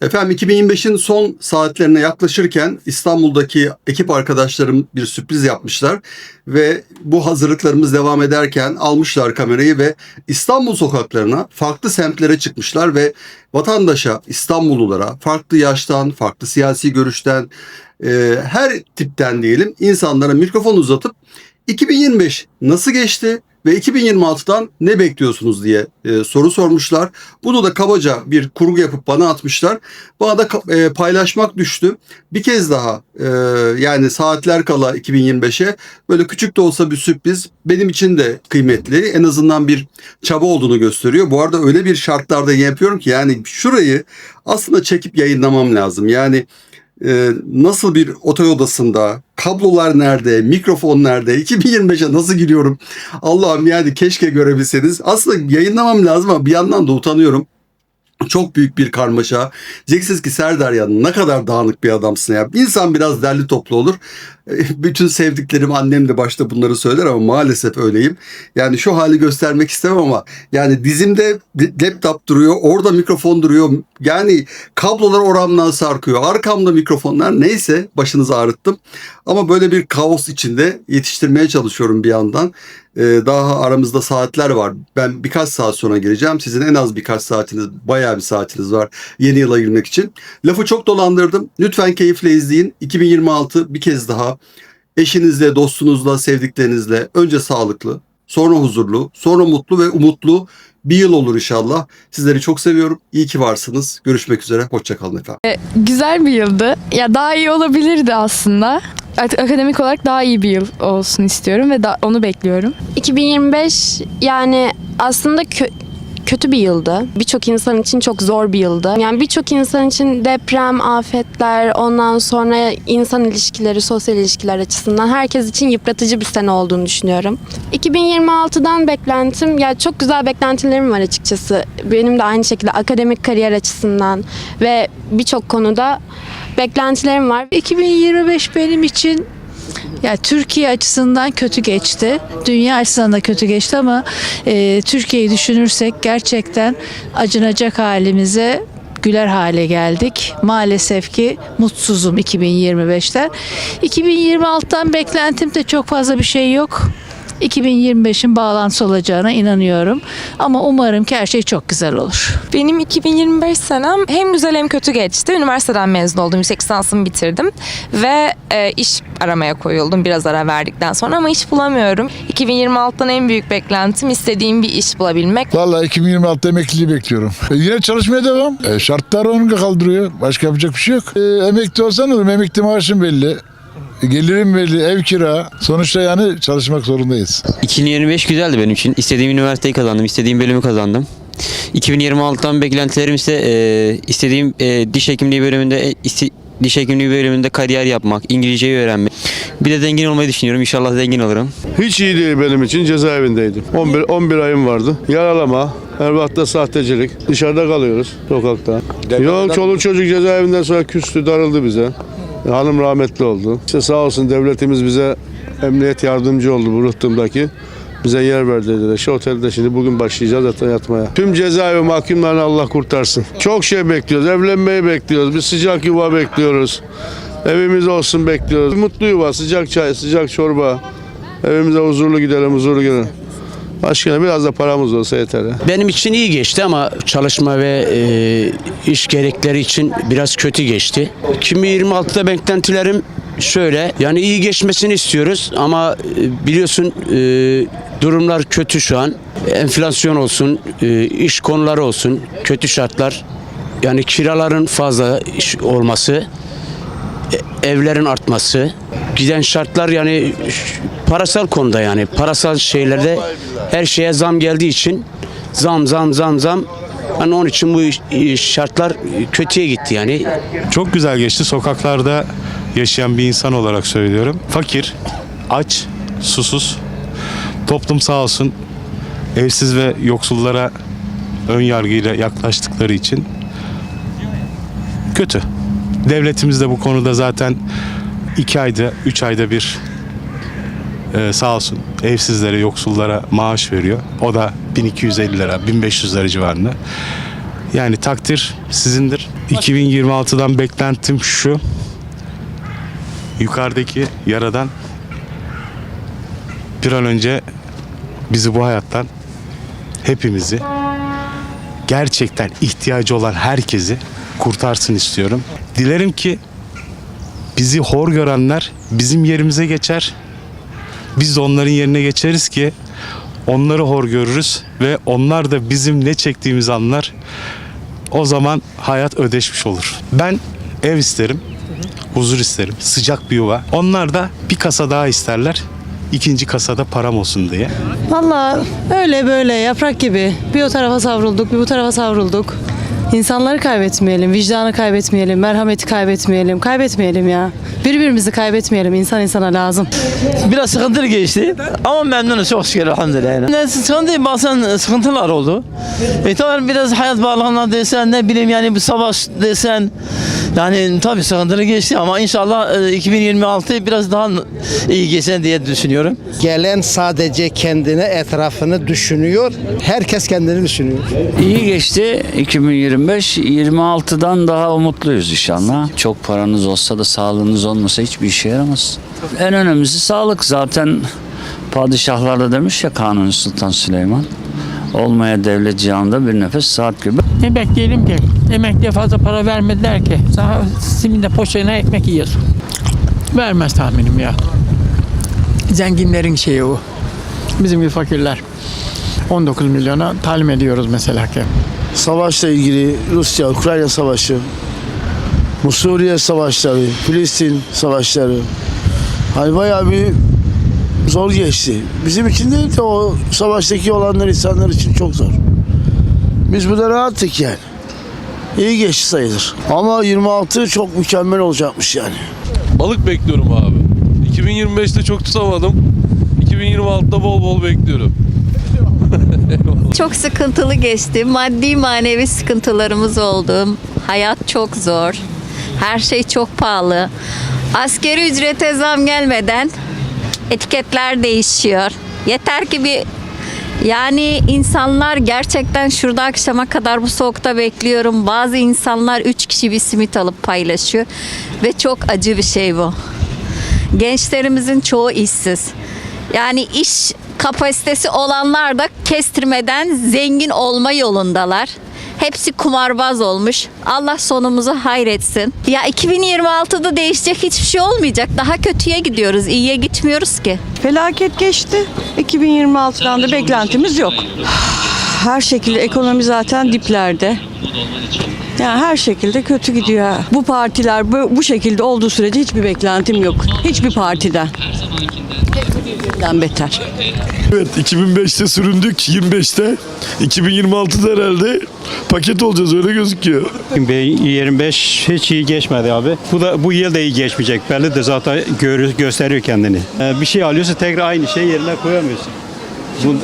Efendim 2025'in son saatlerine yaklaşırken İstanbul'daki ekip arkadaşlarım bir sürpriz yapmışlar ve bu hazırlıklarımız devam ederken almışlar kamerayı ve İstanbul sokaklarına farklı semtlere çıkmışlar ve vatandaşa, İstanbullulara farklı yaştan, farklı siyasi görüşten, e, her tipten diyelim insanlara mikrofon uzatıp 2025 nasıl geçti ve 2026'dan ne bekliyorsunuz diye e, soru sormuşlar. Bunu da kabaca bir kurgu yapıp bana atmışlar. Bana da e, paylaşmak düştü. Bir kez daha e, yani saatler kala 2025'e böyle küçük de olsa bir sürpriz benim için de kıymetli. En azından bir çaba olduğunu gösteriyor. Bu arada öyle bir şartlarda yapıyorum ki yani şurayı aslında çekip yayınlamam lazım. Yani e, nasıl bir otoy odasında, kablolar nerede, mikrofon nerede, 2025'e nasıl giriyorum? Allah'ım yani keşke görebilseniz. Aslında yayınlamam lazım ama bir yandan da utanıyorum. Çok büyük bir karmaşa. Diyeceksiniz ki Serdar ya ne kadar dağınık bir adamsın ya. İnsan biraz derli toplu olur. E, Bütün sevdiklerim annem de başta bunları söyler ama maalesef öyleyim. Yani şu hali göstermek istemem ama yani dizimde laptop duruyor, orada mikrofon duruyor. Yani kablolar oramdan sarkıyor. Arkamda mikrofonlar neyse başınızı ağrıttım. Ama böyle bir kaos içinde yetiştirmeye çalışıyorum bir yandan. Ee, daha aramızda saatler var. Ben birkaç saat sonra gireceğim. Sizin en az birkaç saatiniz, bayağı bir saatiniz var yeni yıla girmek için. Lafı çok dolandırdım. Lütfen keyifle izleyin. 2026 bir kez daha eşinizle, dostunuzla, sevdiklerinizle önce sağlıklı, sonra huzurlu, sonra mutlu ve umutlu bir yıl olur inşallah. Sizleri çok seviyorum. İyi ki varsınız. Görüşmek üzere. Hoşçakalın efendim. Güzel bir yıldı. Ya daha iyi olabilirdi aslında. Akademik olarak daha iyi bir yıl olsun istiyorum ve da- onu bekliyorum. 2025 yani aslında kö- kötü bir yıldı. Birçok insan için çok zor bir yıldı. Yani birçok insan için deprem, afetler, ondan sonra insan ilişkileri, sosyal ilişkiler açısından herkes için yıpratıcı bir sene olduğunu düşünüyorum. 2026'dan beklentim, ya çok güzel beklentilerim var açıkçası. Benim de aynı şekilde akademik kariyer açısından ve birçok konuda beklentilerim var. 2025 benim için ya Türkiye açısından kötü geçti. Dünya açısından da kötü geçti ama e, Türkiye'yi düşünürsek gerçekten acınacak halimize güler hale geldik. Maalesef ki mutsuzum 2025'ten. 2026'dan beklentim de çok fazla bir şey yok. 2025'in bağlantısı olacağına inanıyorum. Ama umarım ki her şey çok güzel olur. Benim 2025 senem hem güzel hem kötü geçti. Üniversiteden mezun oldum, yüksek lisansımı bitirdim ve e, iş aramaya koyuldum biraz ara verdikten sonra ama iş bulamıyorum. 2026'dan en büyük beklentim istediğim bir iş bulabilmek. Vallahi 2026'da emekliliği bekliyorum. E, yine çalışmaya devam. E, şartlar onu kaldırıyor. Başka yapacak bir şey yok. E, emekli olsan olur. Emekli maaşım belli. Gelirim belli, ev kira. Sonuçta yani çalışmak zorundayız. 2025 güzeldi benim için. İstediğim üniversiteyi kazandım, istediğim bölümü kazandım. 2026'dan beklentilerim ise e, istediğim e, diş hekimliği bölümünde e, iste- diş hekimliği bölümünde kariyer yapmak, İngilizceyi öğrenmek. Bir de zengin olmayı düşünüyorum. İnşallah zengin olurum. Hiç iyi değil benim için cezaevindeydim. 11, 11 ayım vardı. Yaralama, Erbaat'ta sahtecilik. Dışarıda kalıyoruz sokakta. Yok çoluk çocuk cezaevinden sonra küstü, darıldı bize. Hanım rahmetli oldu. İşte sağ olsun devletimiz bize emniyet yardımcı oldu bu rıhtımdaki. Bize yer verdi dediler. Şu otelde şimdi bugün başlayacağız zaten yatmaya. Tüm cezaevi mahkumlarını Allah kurtarsın. Çok şey bekliyoruz. Evlenmeyi bekliyoruz. Bir sıcak yuva bekliyoruz. Evimiz olsun bekliyoruz. Mutlu yuva, sıcak çay, sıcak çorba. Evimize huzurlu gidelim, huzurlu gidelim. Başka biraz da paramız olsa yeter. Benim için iyi geçti ama çalışma ve e, iş gerekleri için biraz kötü geçti. 2026'da beklentilerim şöyle. Yani iyi geçmesini istiyoruz ama e, biliyorsun e, durumlar kötü şu an. Enflasyon olsun, e, iş konuları olsun, kötü şartlar. Yani kiraların fazla olması, e, evlerin artması, giden şartlar yani parasal konuda yani parasal şeylerde her şeye zam geldiği için zam zam zam zam hani onun için bu şartlar kötüye gitti yani. Çok güzel geçti. Sokaklarda yaşayan bir insan olarak söylüyorum. Fakir, aç, susuz. Toplum sağ olsun evsiz ve yoksullara ön yargıyla yaklaştıkları için kötü. Devletimiz de bu konuda zaten iki ayda, üç ayda bir e, sağ olsun evsizlere, yoksullara maaş veriyor. O da 1250 lira, 1500 lira civarında. Yani takdir sizindir. 2026'dan beklentim şu. Yukarıdaki yaradan bir an önce bizi bu hayattan hepimizi gerçekten ihtiyacı olan herkesi kurtarsın istiyorum. Dilerim ki bizi hor görenler bizim yerimize geçer. Biz de onların yerine geçeriz ki onları hor görürüz ve onlar da bizim ne çektiğimizi anlar. O zaman hayat ödeşmiş olur. Ben ev isterim, huzur isterim, sıcak bir yuva. Onlar da bir kasa daha isterler. ikinci kasada param olsun diye. Valla öyle böyle yaprak gibi bir o tarafa savrulduk bir bu tarafa savrulduk. İnsanları kaybetmeyelim, vicdanı kaybetmeyelim, merhameti kaybetmeyelim, kaybetmeyelim ya. Birbirimizi kaybetmeyelim, insan insana lazım. Biraz sıkıntılı geçti ama memnunuz çok şükür elhamdülillah. Yani. Ne sıkıntı bazen sıkıntılar oldu. E tabii biraz hayat bağlamına desen ne bileyim yani bir savaş desen yani tabii sıkıntılı geçti ama inşallah e, 2026 biraz daha iyi geçer diye düşünüyorum. Gelen sadece kendini, etrafını düşünüyor. Herkes kendini düşünüyor. İyi geçti 2025. 26'dan daha umutluyuz inşallah. Çok paranız olsa da sağlığınız olmasa hiçbir işe yaramaz. En önemlisi sağlık. Zaten padişahlar da demiş ya Kanuni Sultan Süleyman. Olmaya devlet cihanında bir nefes saat gibi. Ne bekleyelim ki? Emekliye fazla para vermediler ki. Sana siminde poşetine ekmek yiyorsun. Vermez tahminim ya. Zenginlerin şeyi o. Bizim gibi fakirler. 19 milyona talim ediyoruz mesela ki. Savaşla ilgili Rusya, Ukrayna savaşı, bu Suriye savaşları, Filistin savaşları. Hani bayağı bir zor geçti. Bizim için değil de o savaştaki olanlar insanlar için çok zor. Biz burada rahattık yani. İyi geçti sayılır. Ama 26 çok mükemmel olacakmış yani. Balık bekliyorum abi. 2025'te çok tutamadım. 2026'da bol bol bekliyorum. Çok sıkıntılı geçti. Maddi manevi sıkıntılarımız oldu. Hayat çok zor. Her şey çok pahalı. Askeri ücrete zam gelmeden etiketler değişiyor. Yeter ki bir yani insanlar gerçekten şurada akşama kadar bu soğukta bekliyorum. Bazı insanlar 3 kişi bir simit alıp paylaşıyor ve çok acı bir şey bu. Gençlerimizin çoğu işsiz. Yani iş kapasitesi olanlar da kestirmeden zengin olma yolundalar. Hepsi kumarbaz olmuş. Allah sonumuzu hayretsin. Ya 2026'da değişecek hiçbir şey olmayacak. Daha kötüye gidiyoruz. iyiye gitmiyoruz ki. Felaket geçti. 2026'dan da beklentimiz yok. Her şekilde ekonomi zaten diplerde. Yani her şekilde kötü gidiyor. Bu partiler bu, bu şekilde olduğu sürece hiçbir beklentim yok. Hiçbir partiden. Hepsinden beter. Evet 2005'te süründük 25'te 2026'da herhalde paket olacağız öyle gözüküyor. 25 hiç iyi geçmedi abi. Bu da bu yıl da iyi geçmeyecek. Belli de zaten gör, gösteriyor kendini. Ee, bir şey alıyorsa tekrar aynı şey yerine koyamıyorsun. Bu,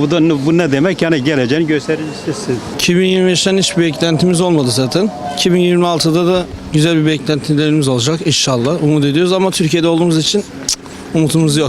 bu da bu ne demek? Yani geleceğini göstericisi. 2025'ten hiçbir beklentimiz olmadı zaten. 2026'da da güzel bir beklentilerimiz olacak inşallah. Umut ediyoruz ama Türkiye'de olduğumuz için cık, umutumuz yok.